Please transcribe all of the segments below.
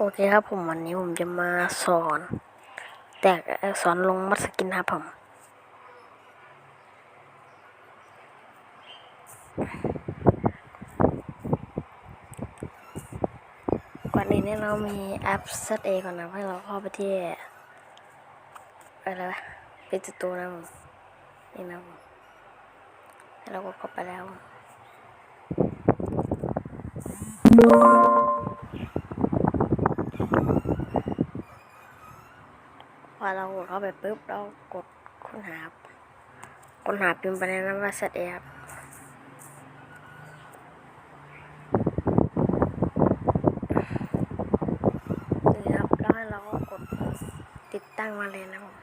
โอเคครับผมวันนี้ผมจะมาสอน แต่สอนลงมัสกินครับผม ก่อนอื่นเนี่ยเรามีแอป ZA ก่อนนะให้เราเข้าไปที่อะไรวะเป็นสตูนะผมนี่นะผมให้เรากดเข้าไปแล้ว อเรากดเข้าไปปุ๊บเรากดค้นหาค้นหาพิมพ์ไปในนั้นว่า ZA ครับนี่ครับแล้วเราก็กดติดตั้งมาเลยนะผม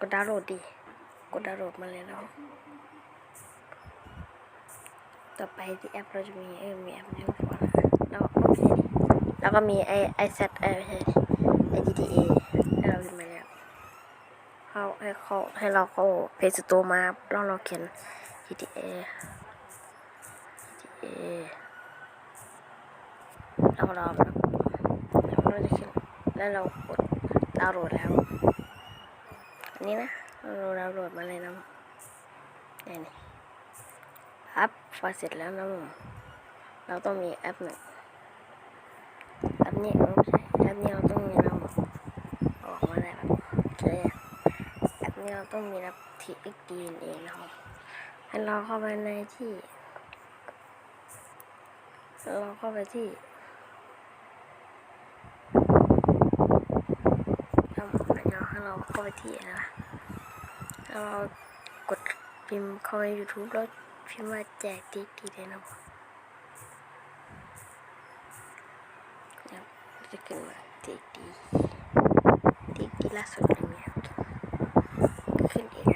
กดดาวน์โหลดดีกดดาวน์โหลดมาเลยแล้วต่อไปที่แอปเราจะมีเออมีแอปนี้ก่อนแล้วก็แล้วก็มีไอไอเซตเอไม่ใช่ไอ GTA ให้เราพิมพ์มาแล้วเขาให้เขาให้เราเข้าเพจสตูมาแล้วเราเขียน GTA GTA แล้วเราแล้วเราจะเขียนแล้วเรากดดาวน์โหลดแล้วอันนี้นะเราดาวน์โหลดมาเลยนะนี่นี่ครับพอเสร็จแล้วนะผมเราต้องมีแอปหนึ่งแอปนี้ไม่ใช่แอปนี้เราต้องมีนะผมออกมาได้แบบโอเคแอปนี้เราต้อง มีนะ TXD เองนะครับให้เราเข้าไปในที่ เราเข้าไปที่เราเราให้เราเข้าไปที่นะแล้วเรากดพิมพ์เข้าไป YouTube แล้วพิมพ์ว่าแจกติ๊กดีเลยนะผมเนี่ยจะขึ้นมาติ๊กดีติ๊กดีล่าสุดเลยเนี่ยขึ้นเองนะพอเสร็จปุ๊บพิมพ์มาเพื่อเรากดสตีแล้วเราเราหาสิ่งโอเคเดี๋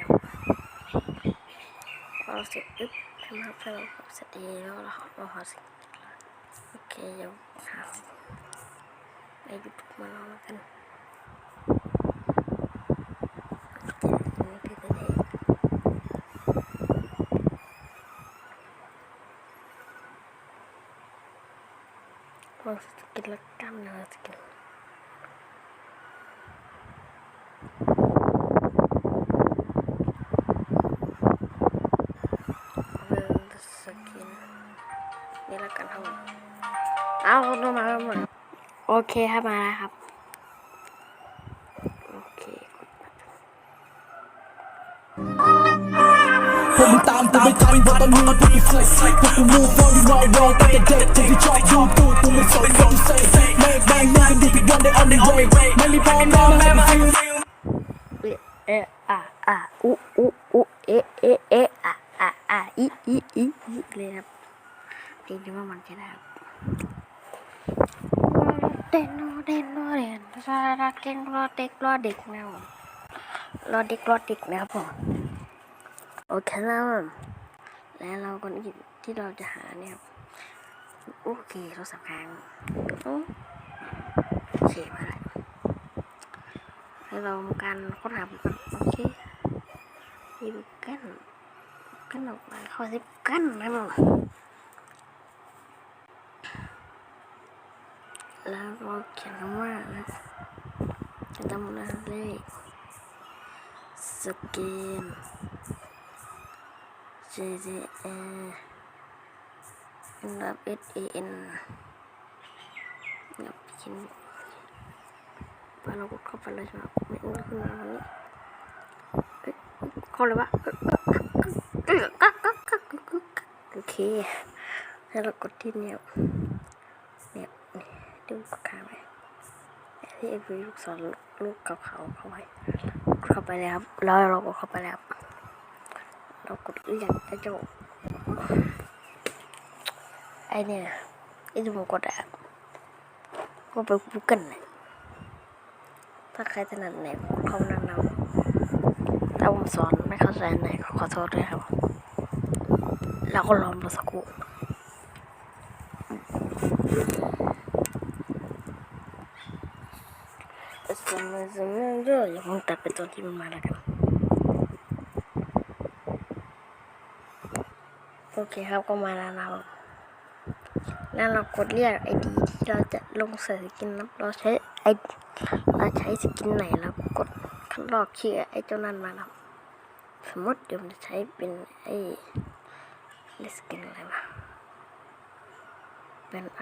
ยวหาในองกั นนี่คือตัวเองลองสกินและกล้ามเนื้อสกินเริ่มสกิน นี่ละกันครับผมเอาลงมาแล้วหมดโอเคครับมาแล้วครับโอเคพวกมึงตามกูไม่ทันเพราะตอนนี้กูมีฟลิกพวกกู move on you know wrong ตั้งแต่เด็กที่ชอบดูตูดกูไม่สนยอม say make bang มึงกันดีผิดวัน they on the way ไม่มีพ่อแม่มาให้มัน feel เอะเอะอะอะอุอุอุเอะเอะเอะอะอะอะอีอีอีอีเลยครับ เพลงที่ว่ามันจะได้ครับเต้นรอเต้นรอเต้นรอรักเต้นรอเด็กรอเด็กนะผมรอเด็กรอเด็กนะครับผมโอเคแล้วแล้วเราคนที่ที่เราจะหาเนี่ยโอเคเราสับค้างโอเคมาแล้วให้เราทำการค้นหาบุคคลโอเคมีบุคคลกันออกมาเข้าสิบกันนะมึง แล้วเราเขียนคำว่านะจะทำหน้าเลขสแกน J J A N W S A N เนี่ยเขียนพอเรากดเข้าไปเลยใช่ไหมไม่อุ้ขึ้นมาวันนี้เข้าเลยวะโอเคให้เรากดที่เนี่ยนี่ดูปากกาไว้ ที่เอฟวีลูกศรลูกเขาเขาเข้าไว้กดเข้าไปแล้วครับแล้วเรากดเข้าไปแล้ว เรากดเรียกไอ้เจ้าไอเนี่ยไอ้ที่ผมกดอะก็ไปกูเกิลน่ะถ้าใครถนัดไหนเขาแนะนำถ้าผมสอนไม่เข้าใจไหนขอโทษด้วยครับแล้วก็ลองดูสักครู่ สมัยสมัยเยอะอย่าผมตัดเป็นตอนที่มันมาแล้วกันโอเคครับก็มาแล้วนะครับแล้วเรากดเรียกไอดีที่เราจะลงใส่สกินนะเราใช้ไอเราใช้สกินไหนแล้วกดคัดลอกชื่อไอเจ้านั้นมาแล้วสมมติเดี๋ยวจะใช้เป็นไอสกินอะไรวะเป็นไอ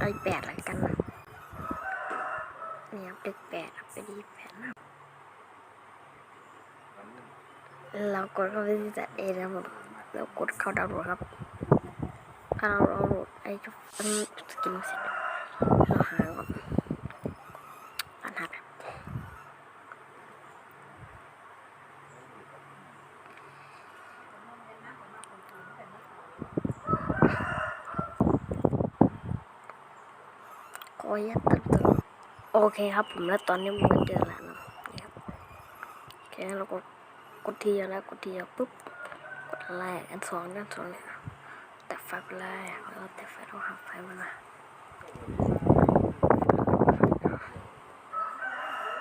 ไอแปดละกันเนี่ยเป็นแปดเป็นดีแปดนะเรากดเข้าไปที่จัดเองนะครับผมเรากดเข้าดาวน์โหลดครับถ้าเราดาวน์โหลดไอ้จุดอันสกินเสร็จเราหาก่อนปัญหาแบบ ก็ยัดตึงตึงโอเคครับผมแล้วตอนนี้มันก็เจอแล้วนะนี่ครับโอเคเรากดกดทีแล้วกดทีปุ๊บกดอะไรอันสองอันสองเนี่ยแต่ไฟไปเลยแล้วแต่ไฟต้องหาไฟมาละ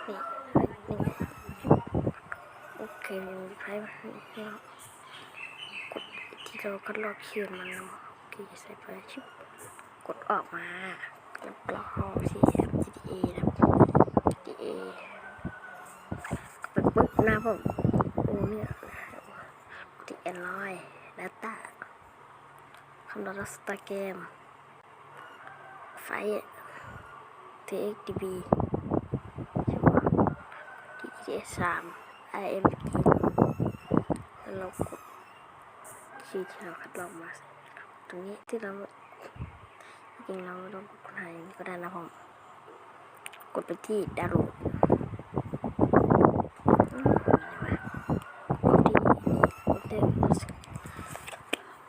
นี่นี่โอเคมีไฟมานี่กดที่เราก็ลอกเขียนมันโอเคใส่ไฟชิบกดออกมา แล้วปลอก CM GTA นะ GTA ไปปุ๊บหน้าผมโอ้เนี่ยติแอนลอยดัตตาคำนวณสตาร์เกม ไฟ TXDB ใช่ไหม DGS สาม IMD แล้วเรากดชื่อที่เราคัดลอกมา ตรงนี้ที่เราจริงเราไม่ต้องกดหา อย่างนี้ก็ได้นะผม กดไปที่ดาวน์โหลด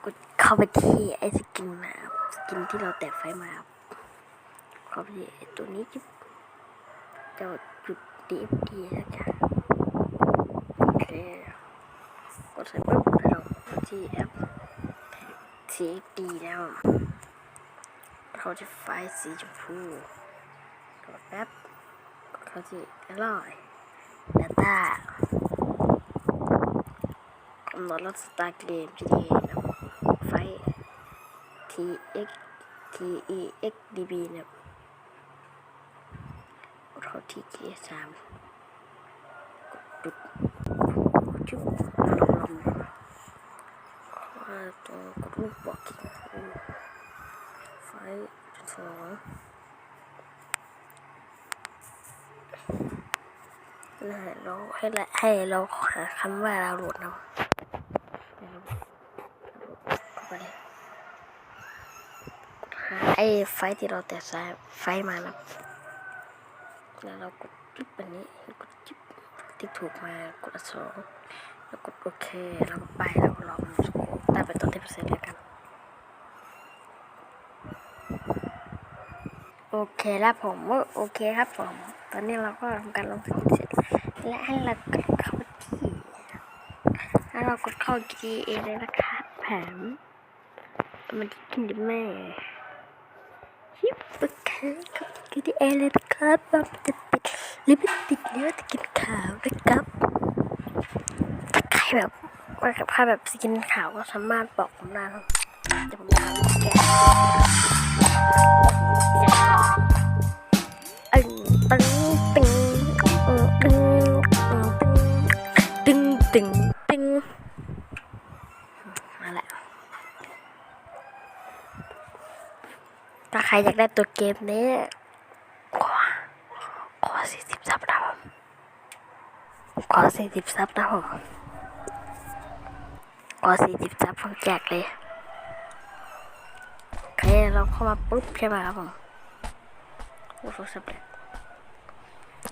กดเข้าไปที่ไอสกินนะสกินที่เราแตะไฟมาครับเข้าไปที่ตัวนี้จิ๊บจะจุด DFD สักอย่างโอเคกดใส่ปุ๊บเราที่แอป CFD แล้ว เขาจะไฟสีชมพูกดแป๊บกดเข้าที่อร่อย Data กำหนดรัสตาร์เกม GTA นะไฟ TX TEX DB นี่ยกดเข้าที่ GTA สามกดดุดจุ๊บลองลองว่าตัวกดรูปบอกกิน ไฟสองนั่นแหละเราให้ละให้เราหาคำว่าดาวน์โหลดเนาะเดี๋ยวเราไปหาไอ้ไฟที่เราแต่สายไฟมานะแล้วเรากดจิ๊บอันนี้กดจิ๊บที่ถูกมากดสองแล้วกดโอเค แล้วก็ไปแล้วก็ลองมันสกูตัดไปตัวที่เปอร์เซ็นต์แล้วกัน โอเคแล้วผมโอเคครับผม ตอนนี้เราก็ทำการลงสกินเสร็จ และให้เรากดเข้าที่แล้เรากดเข้า GTA เลยนะครับแผมมันกินดิแม่ยิบปึกแค่กับ GTA เลยนะครับว่ามันจะติดหรือไม่ติดเนื้อจะกินขาวนะครับถ้าใครแบบว่ากับผ้าแบบสกินขาวก็สามารถบอกผมได้ครับเดี๋ยวผมจะทำแก ตึงตึงอึ้งตึงตึงตึงตึงมาแล้วถ้าใครอยากได้ตัวเกมนี้ขอขอสี่สิบซับนะผมขอสี่สิบซับนะผมขอสี่สิบซับผมแจกเลย เคเราเข้ามาปุ๊บใช่ไหมครับผมโอ้โหสำเร็จ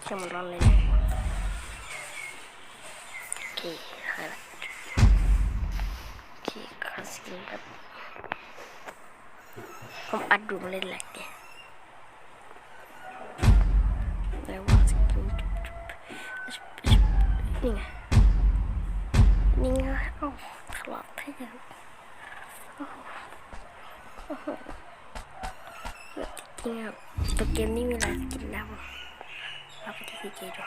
เชื่อมันร้อนเลยโอเคให้ละโอเคคลาสกินครับผมอัดดูมาเล่นแหลกเนี่ยแล้วว่าสกินนี่ไงนี่ไงโอ้ถลอกเท่ยังโอ้ จริงครับตัวเกมนี้มีหลายสกินแล้วเราไปที่ซีเจดู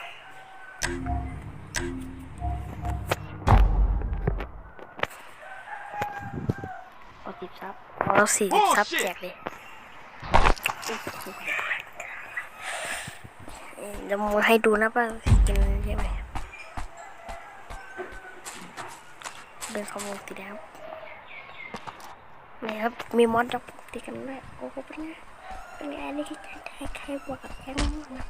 เอาสิบซับเอาสี่สิบซับแจกเลยเอ่อเดี๋ยวมึงให้ดูนะว่ากินใช่ไหมเป็นข้อมูลติดแล้ว นี่ครับมีมอสดับติดกันด้วยโอ้โหเป็นไงเป็นไงอันนี้คือการใครใครบวกกับแก๊งม่วงนะ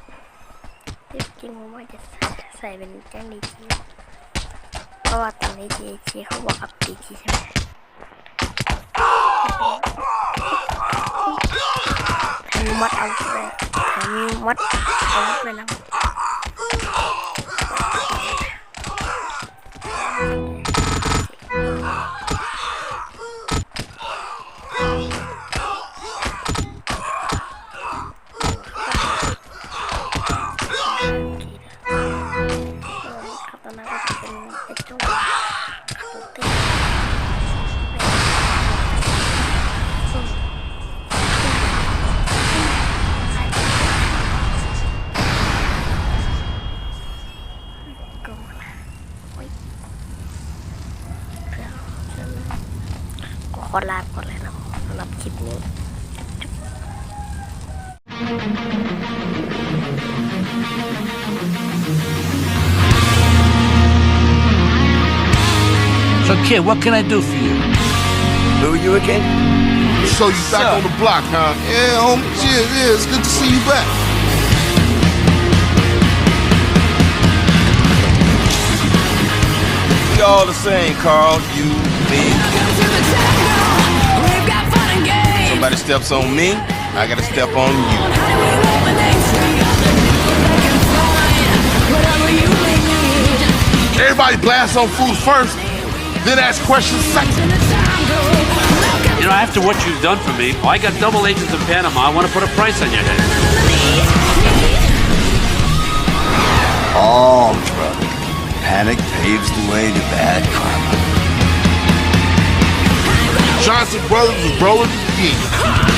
ที่จริงผมว่าจะใส่เป็นแก๊งดีจีเพราะว่าตอนนี้ดีจีเขาบวกกับดีจีใช่ไหมแถมมัดเอาเลยแถมมัดเอาเลยนะ อลาไปก่อนเลยนะสำหรับคลิปนี้ So, kid, what can I do for you? Who you again? So you back Sir. on the block, huh? Yeah, homie. Yeah, yeah, it's good to see you back. We all the same, Carl. You, me. Somebody steps on me, I gotta step on you. Everybody blast on food first, then ask questions second. You know, after what you've done for me, I got double agents in Panama. I want to put a price on your head. Oh, brother. Panic paves the way to bad karma. Johnson Brothers was rolling the